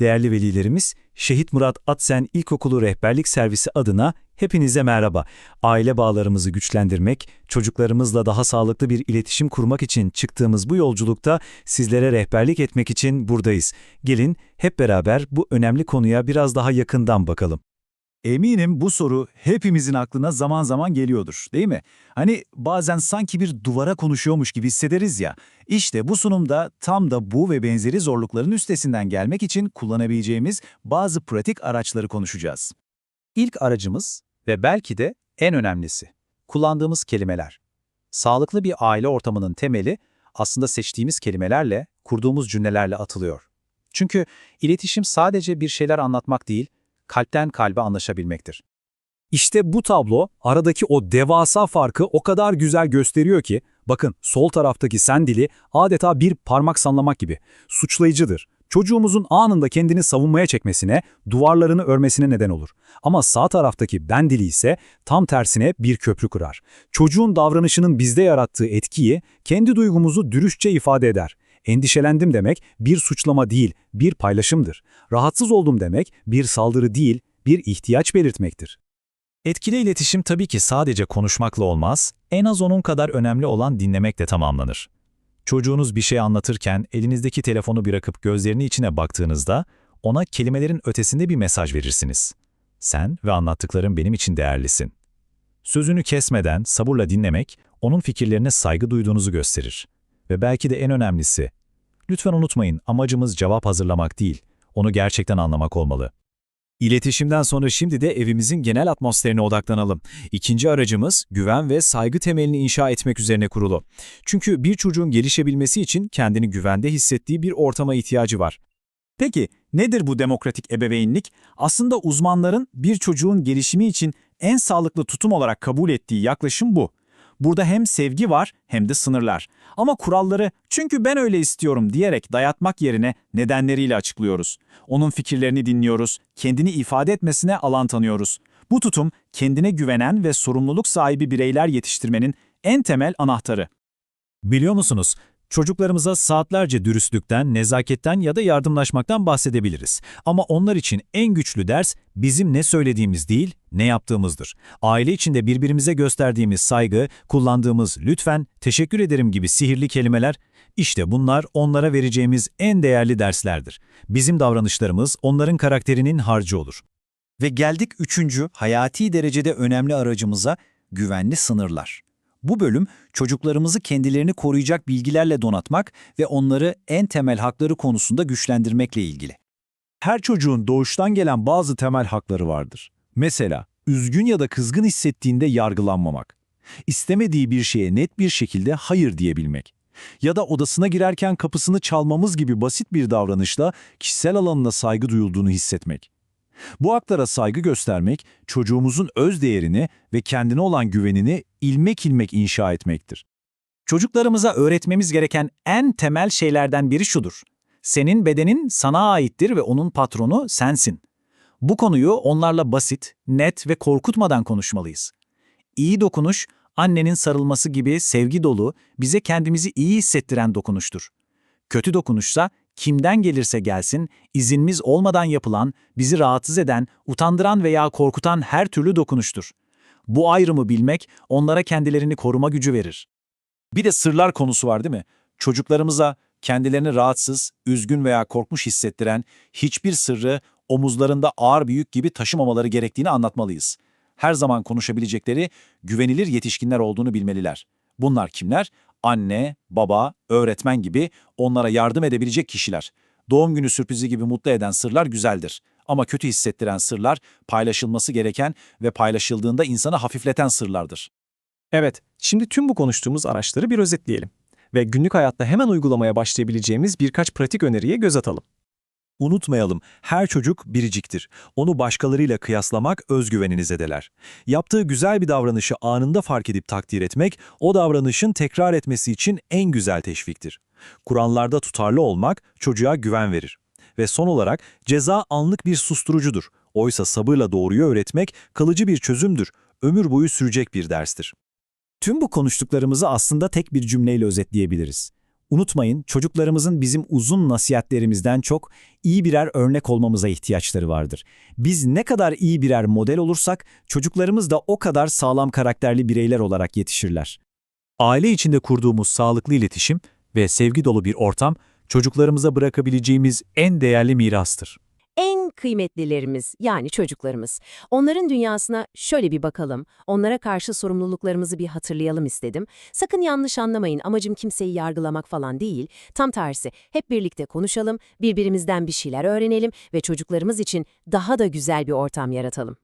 Değerli velilerimiz, Şehit Murat Atsen İlkokulu Rehberlik Servisi adına hepinize merhaba. Aile bağlarımızı güçlendirmek, çocuklarımızla daha sağlıklı bir iletişim kurmak için çıktığımız bu yolculukta sizlere rehberlik etmek için buradayız. Gelin hep beraber bu önemli konuya biraz daha yakından bakalım. Eminim bu soru hepimizin aklına zaman zaman geliyordur, değil mi? Hani bazen sanki bir duvara konuşuyormuş gibi hissederiz ya. İşte bu sunumda tam da bu ve benzeri zorlukların üstesinden gelmek için kullanabileceğimiz bazı pratik araçları konuşacağız. İlk aracımız ve belki de en önemlisi, kullandığımız kelimeler. Sağlıklı bir aile ortamının temeli aslında seçtiğimiz kelimelerle, kurduğumuz cümlelerle atılıyor. Çünkü iletişim sadece bir şeyler anlatmak değil, kalpten kalbe anlaşabilmektir. İşte bu tablo aradaki o devasa farkı o kadar güzel gösteriyor ki, bakın sol taraftaki sen dili adeta bir parmak sallamak gibi suçlayıcıdır. Çocuğumuzun anında kendini savunmaya çekmesine, duvarlarını örmesine neden olur. Ama sağ taraftaki ben dili ise tam tersine bir köprü kurar. Çocuğun davranışının bizde yarattığı etkiyi, kendi duygumuzu dürüstçe ifade eder. Endişelendim demek bir suçlama değil, bir paylaşımdır. Rahatsız oldum demek bir saldırı değil, bir ihtiyaç belirtmektir. Etkili iletişim tabii ki sadece konuşmakla olmaz, en az onun kadar önemli olan dinlemekle tamamlanır. Çocuğunuz bir şey anlatırken elinizdeki telefonu bırakıp gözlerinin içine baktığınızda ona kelimelerin ötesinde bir mesaj verirsiniz. Sen ve anlattıkların benim için değerlisin. Sözünü kesmeden sabırla dinlemek, onun fikirlerine saygı duyduğunuzu gösterir. Ve belki de en önemlisi, lütfen unutmayın amacımız cevap hazırlamak değil, onu gerçekten anlamak olmalı. İletişimden sonra şimdi de evimizin genel atmosferine odaklanalım. İkinci aracımız güven ve saygı temelini inşa etmek üzerine kurulu. Çünkü bir çocuğun gelişebilmesi için kendini güvende hissettiği bir ortama ihtiyacı var. Peki nedir bu demokratik ebeveynlik? Aslında uzmanların bir çocuğun gelişimi için en sağlıklı tutum olarak kabul ettiği yaklaşım bu. Burada hem sevgi var hem de sınırlar. Ama kuralları çünkü ben öyle istiyorum diyerek dayatmak yerine nedenleriyle açıklıyoruz. Onun fikirlerini dinliyoruz, kendini ifade etmesine alan tanıyoruz. Bu tutum kendine güvenen ve sorumluluk sahibi bireyler yetiştirmenin en temel anahtarı. Biliyor musunuz? Çocuklarımıza saatlerce dürüstlükten, nezaketten ya da yardımlaşmaktan bahsedebiliriz. Ama onlar için en güçlü ders bizim ne söylediğimiz değil, ne yaptığımızdır. Aile içinde birbirimize gösterdiğimiz saygı, kullandığımız lütfen, teşekkür ederim gibi sihirli kelimeler, işte bunlar onlara vereceğimiz en değerli derslerdir. Bizim davranışlarımız onların karakterinin harcı olur. Ve geldik üçüncü, hayati derecede önemli aracımıza, güvenli sınırlar. Bu bölüm çocuklarımızı kendilerini koruyacak bilgilerle donatmak ve onları en temel hakları konusunda güçlendirmekle ilgili. Her çocuğun doğuştan gelen bazı temel hakları vardır. Mesela üzgün ya da kızgın hissettiğinde yargılanmamak. İstemediği bir şeye net bir şekilde hayır diyebilmek. Ya da odasına girerken kapısını çalmamız gibi basit bir davranışla kişisel alanına saygı duyulduğunu hissetmek. Bu haklara saygı göstermek, çocuğumuzun öz değerini ve kendine olan güvenini ilmek ilmek inşa etmektir. Çocuklarımıza öğretmemiz gereken en temel şeylerden biri şudur. Senin bedenin sana aittir ve onun patronu sensin. Bu konuyu onlarla basit, net ve korkutmadan konuşmalıyız. İyi dokunuş, annenin sarılması gibi sevgi dolu, bize kendimizi iyi hissettiren dokunuştur. Kötü dokunuşsa, kimden gelirse gelsin, izinimiz olmadan yapılan, bizi rahatsız eden, utandıran veya korkutan her türlü dokunuştur. Bu ayrımı bilmek onlara kendilerini koruma gücü verir. Bir de sırlar konusu var değil mi? Çocuklarımıza kendilerini rahatsız, üzgün veya korkmuş hissettiren hiçbir sırrı omuzlarında ağır bir yük gibi taşımamaları gerektiğini anlatmalıyız. Her zaman konuşabilecekleri güvenilir yetişkinler olduğunu bilmeliler. Bunlar kimler? Anne, baba, öğretmen gibi onlara yardım edebilecek kişiler. Doğum günü sürprizi gibi mutlu eden sırlar güzeldir. Ama kötü hissettiren sırlar paylaşılması gereken ve paylaşıldığında insanı hafifleten sırlardır. Evet, şimdi tüm bu konuştuğumuz araçları bir özetleyelim ve günlük hayatta hemen uygulamaya başlayabileceğimiz birkaç pratik öneriye göz atalım. Unutmayalım, her çocuk biriciktir. Onu başkalarıyla kıyaslamak özgüvenini zedeler. Yaptığı güzel bir davranışı anında fark edip takdir etmek, o davranışın tekrar etmesi için en güzel teşviktir. Kur'anlarda tutarlı olmak çocuğa güven verir. Ve son olarak ceza anlık bir susturucudur. Oysa sabırla doğruyu öğretmek kalıcı bir çözümdür. Ömür boyu sürecek bir derstir. Tüm bu konuştuklarımızı aslında tek bir cümleyle özetleyebiliriz. Unutmayın, çocuklarımızın bizim uzun nasihatlerimizden çok iyi birer örnek olmamıza ihtiyaçları vardır. Biz ne kadar iyi birer model olursak, çocuklarımız da o kadar sağlam karakterli bireyler olarak yetişirler. Aile içinde kurduğumuz sağlıklı iletişim ve sevgi dolu bir ortam, çocuklarımıza bırakabileceğimiz en değerli mirastır. En kıymetlilerimiz yani çocuklarımız. Onların dünyasına şöyle bir bakalım, onlara karşı sorumluluklarımızı bir hatırlayalım istedim. Sakın yanlış anlamayın, amacım kimseyi yargılamak falan değil. Tam tersi, hep birlikte konuşalım, birbirimizden bir şeyler öğrenelim ve çocuklarımız için daha da güzel bir ortam yaratalım.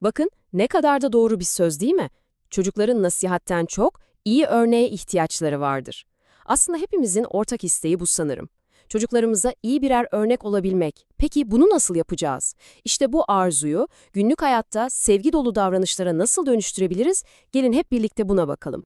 Bakın, ne kadar da doğru bir söz değil mi? Çocukların nasihatten çok iyi örneğe ihtiyaçları vardır. Aslında hepimizin ortak isteği bu sanırım. Çocuklarımıza iyi birer örnek olabilmek. Peki bunu nasıl yapacağız? İşte bu arzuyu günlük hayatta sevgi dolu davranışlara nasıl dönüştürebiliriz? Gelin hep birlikte buna bakalım.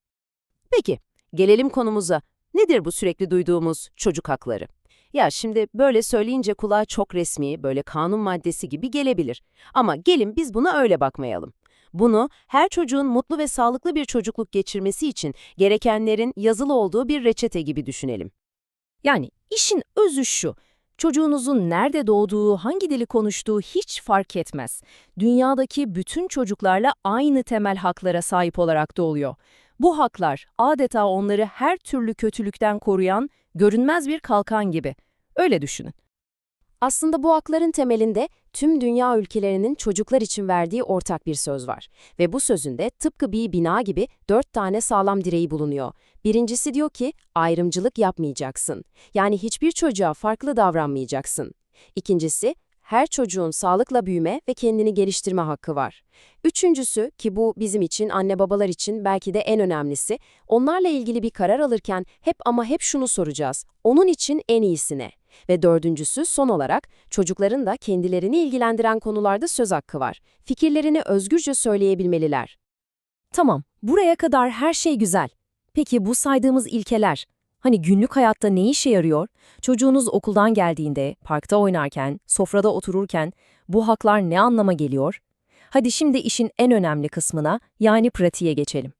Peki, gelelim konumuza. Nedir bu sürekli duyduğumuz çocuk hakları? Ya şimdi böyle söyleyince kulağa çok resmi, böyle kanun maddesi gibi gelebilir. Ama gelin biz buna öyle bakmayalım. Bunu her çocuğun mutlu ve sağlıklı bir çocukluk geçirmesi için gerekenlerin yazılı olduğu bir reçete gibi düşünelim. Yani işin özü şu, çocuğunuzun nerede doğduğu, hangi dili konuştuğu hiç fark etmez. Dünyadaki bütün çocuklarla aynı temel haklara sahip olarak doğuyor. Bu haklar adeta onları her türlü kötülükten koruyan görünmez bir kalkan gibi. Öyle düşünün. Aslında bu hakların temelinde tüm dünya ülkelerinin çocuklar için verdiği ortak bir söz var. Ve bu sözünde tıpkı bir bina gibi dört tane sağlam direği bulunuyor. Birincisi diyor ki ayrımcılık yapmayacaksın. Yani hiçbir çocuğa farklı davranmayacaksın. İkincisi, her çocuğun sağlıkla büyüme ve kendini geliştirme hakkı var. Üçüncüsü ki bu bizim için, anne babalar için belki de en önemlisi, onlarla ilgili bir karar alırken hep ama hep şunu soracağız. Onun için en iyisine. Ve dördüncüsü son olarak çocukların da kendilerini ilgilendiren konularda söz hakkı var. Fikirlerini özgürce söyleyebilmeliler. Tamam, buraya kadar her şey güzel. Peki bu saydığımız ilkeler, hani günlük hayatta ne işe yarıyor? Çocuğunuz okuldan geldiğinde, parkta oynarken, sofrada otururken bu haklar ne anlama geliyor? Hadi şimdi işin en önemli kısmına, yani pratiğe geçelim.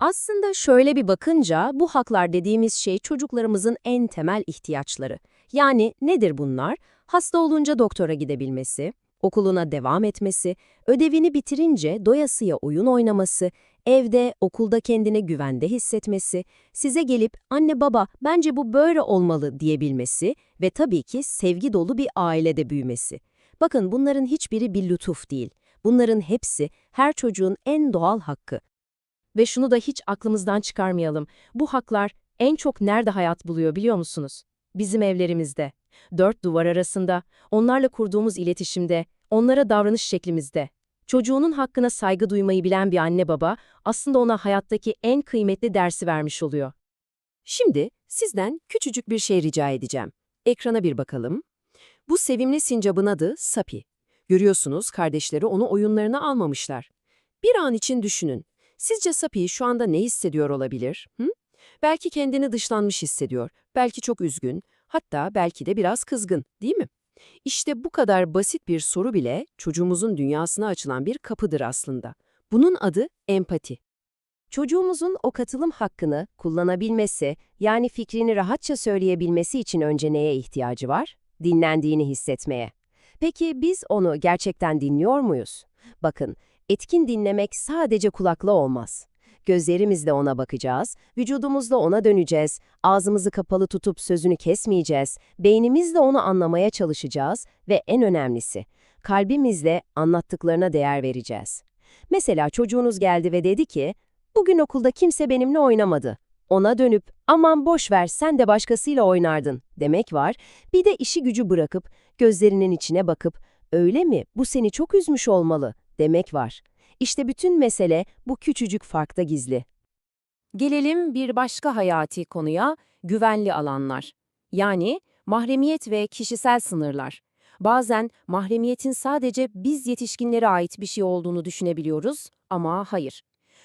Aslında şöyle bir bakınca bu haklar dediğimiz şey çocuklarımızın en temel ihtiyaçları. Yani nedir bunlar? Hasta olunca doktora gidebilmesi, okuluna devam etmesi, ödevini bitirince doyasıya oyun oynaması, evde, okulda kendini güvende hissetmesi, size gelip anne baba bence bu böyle olmalı diyebilmesi ve tabii ki sevgi dolu bir ailede büyümesi. Bakın bunların hiçbiri bir lütuf değil. Bunların hepsi her çocuğun en doğal hakkı. Ve şunu da hiç aklımızdan çıkarmayalım. Bu haklar en çok nerede hayat buluyor biliyor musunuz? Bizim evlerimizde. Dört duvar arasında, onlarla kurduğumuz iletişimde, onlara davranış şeklimizde. Çocuğunun hakkına saygı duymayı bilen bir anne baba aslında ona hayattaki en kıymetli dersi vermiş oluyor. Şimdi sizden küçücük bir şey rica edeceğim. Ekrana bir bakalım. Bu sevimli sincabın adı Sapi. Görüyorsunuz kardeşleri onu oyunlarına almamışlar. Bir an için düşünün. Sizce Sapi şu anda ne hissediyor olabilir? Hı? Belki kendini dışlanmış hissediyor, belki çok üzgün, hatta belki de biraz kızgın, değil mi? İşte bu kadar basit bir soru bile çocuğumuzun dünyasına açılan bir kapıdır aslında. Bunun adı empati. Çocuğumuzun o katılım hakkını kullanabilmesi, yani fikrini rahatça söyleyebilmesi için önce neye ihtiyacı var? Dinlendiğini hissetmeye. Peki biz onu gerçekten dinliyor muyuz? Bakın, etkin dinlemek sadece kulakla olmaz. Gözlerimizle ona bakacağız, vücudumuzla ona döneceğiz, ağzımızı kapalı tutup sözünü kesmeyeceğiz, beynimizle onu anlamaya çalışacağız ve en önemlisi, kalbimizle anlattıklarına değer vereceğiz. Mesela çocuğunuz geldi ve dedi ki, bugün okulda kimse benimle oynamadı. Ona dönüp, aman boş ver sen de başkasıyla oynardın demek var. Bir de işi gücü bırakıp, gözlerinin içine bakıp, öyle mi bu seni çok üzmüş olmalı demek var. İşte bütün mesele bu küçücük farkta gizli. Gelelim bir başka hayati konuya, güvenli alanlar. Yani mahremiyet ve kişisel sınırlar. Bazen mahremiyetin sadece biz yetişkinlere ait bir şey olduğunu düşünebiliyoruz ama hayır.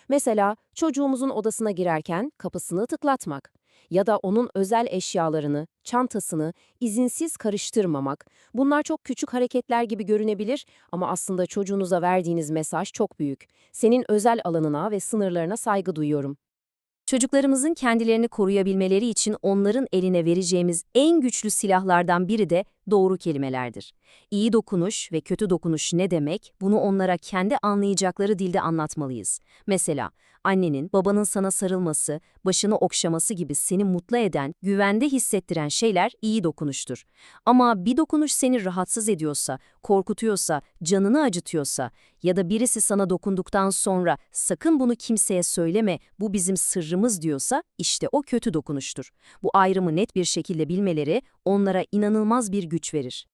Mesela çocuğumuzun odasına girerken kapısını tıklatmak ya da onun özel eşyalarını, çantasını izinsiz karıştırmamak. Bunlar çok küçük hareketler gibi görünebilir ama aslında çocuğunuza verdiğiniz mesaj çok büyük. Senin özel alanına ve sınırlarına saygı duyuyorum. Çocuklarımızın kendilerini koruyabilmeleri için onların eline vereceğimiz en güçlü silahlardan biri de doğru kelimelerdir. İyi dokunuş ve kötü dokunuş ne demek, bunu onlara kendi anlayacakları dilde anlatmalıyız. Mesela, annenin, babanın sana sarılması, başını okşaması gibi seni mutlu eden, güvende hissettiren şeyler iyi dokunuştur. Ama bir dokunuş seni rahatsız ediyorsa, korkutuyorsa, canını acıtıyorsa ya da birisi sana dokunduktan sonra sakın bunu kimseye söyleme, bu bizim sırrımız diyorsa işte o kötü dokunuştur. Bu ayrımı net bir şekilde bilmeleri onlara inanılmaz bir güç verir.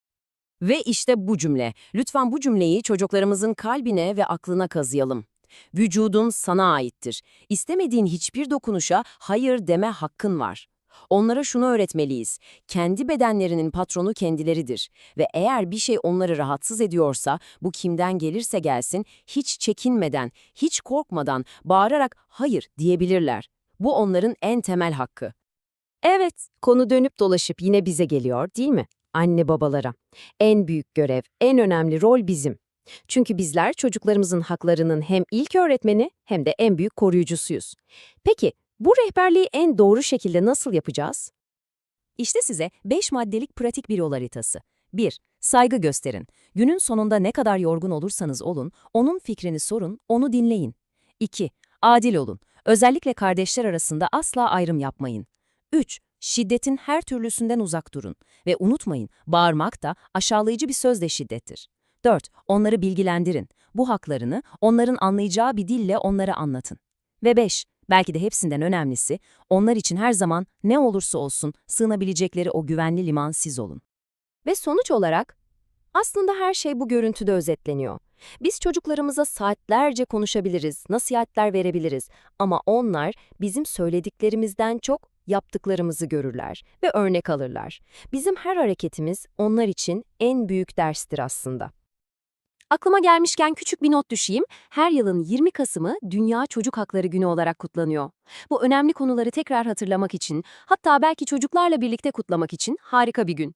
Ve işte bu cümle. Lütfen bu cümleyi çocuklarımızın kalbine ve aklına kazıyalım. Vücudun sana aittir. İstemediğin hiçbir dokunuşa hayır deme hakkın var. Onlara şunu öğretmeliyiz. Kendi bedenlerinin patronu kendileridir. Ve eğer bir şey onları rahatsız ediyorsa, bu kimden gelirse gelsin, hiç çekinmeden, hiç korkmadan, bağırarak hayır diyebilirler. Bu onların en temel hakkı. Evet, konu dönüp dolaşıp yine bize geliyor değil mi? Anne babalara. En büyük görev, en önemli rol bizim. Çünkü bizler çocuklarımızın haklarının hem ilk öğretmeni hem de en büyük koruyucusuyuz. Peki, bu rehberliği en doğru şekilde nasıl yapacağız? İşte size 5 maddelik pratik bir yol haritası. 1. Saygı gösterin. Günün sonunda ne kadar yorgun olursanız olun, onun fikrini sorun, onu dinleyin. 2. Adil olun. Özellikle kardeşler arasında asla ayrım yapmayın. 3. Şiddetin her türlüsünden uzak durun. Ve unutmayın, bağırmak da aşağılayıcı bir söz de şiddettir. 4. Onları bilgilendirin. Bu haklarını onların anlayacağı bir dille onlara anlatın. Ve 5. Belki de hepsinden önemlisi, onlar için her zaman ne olursa olsun sığınabilecekleri o güvenli liman siz olun. Ve sonuç olarak, aslında her şey bu görüntüde özetleniyor. Biz çocuklarımıza saatlerce konuşabiliriz, nasihatler verebiliriz ama onlar bizim söylediklerimizden çok yaptıklarımızı görürler ve örnek alırlar. Bizim her hareketimiz onlar için en büyük derstir aslında. Aklıma gelmişken küçük bir not düşeyim. Her yılın 20 Kasım'ı Dünya Çocuk Hakları Günü olarak kutlanıyor. Bu önemli konuları tekrar hatırlamak için, hatta belki çocuklarla birlikte kutlamak için harika bir gün.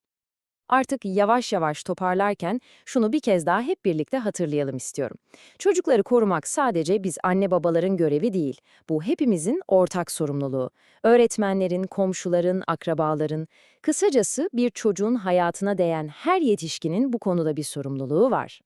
Artık yavaş yavaş toparlarken şunu bir kez daha hep birlikte hatırlayalım istiyorum. Çocukları korumak sadece biz anne babaların görevi değil. Bu hepimizin ortak sorumluluğu. Öğretmenlerin, komşuların, akrabaların, kısacası bir çocuğun hayatına değen her yetişkinin bu konuda bir sorumluluğu var.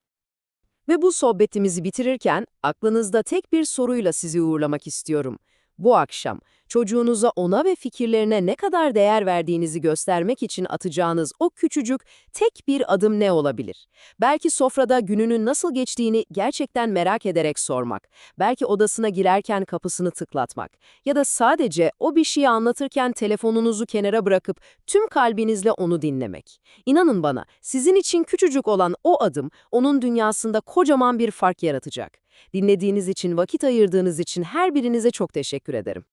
Ve bu sohbetimizi bitirirken aklınızda tek bir soruyla sizi uğurlamak istiyorum. Bu akşam çocuğunuza ona ve fikirlerine ne kadar değer verdiğinizi göstermek için atacağınız o küçücük tek bir adım ne olabilir? Belki sofrada gününün nasıl geçtiğini gerçekten merak ederek sormak, belki odasına girerken kapısını tıklatmak ya da sadece o bir şeyi anlatırken telefonunuzu kenara bırakıp tüm kalbinizle onu dinlemek. İnanın bana, sizin için küçücük olan o adım onun dünyasında kocaman bir fark yaratacak. Dinlediğiniz için, vakit ayırdığınız için her birinize çok teşekkür ederim.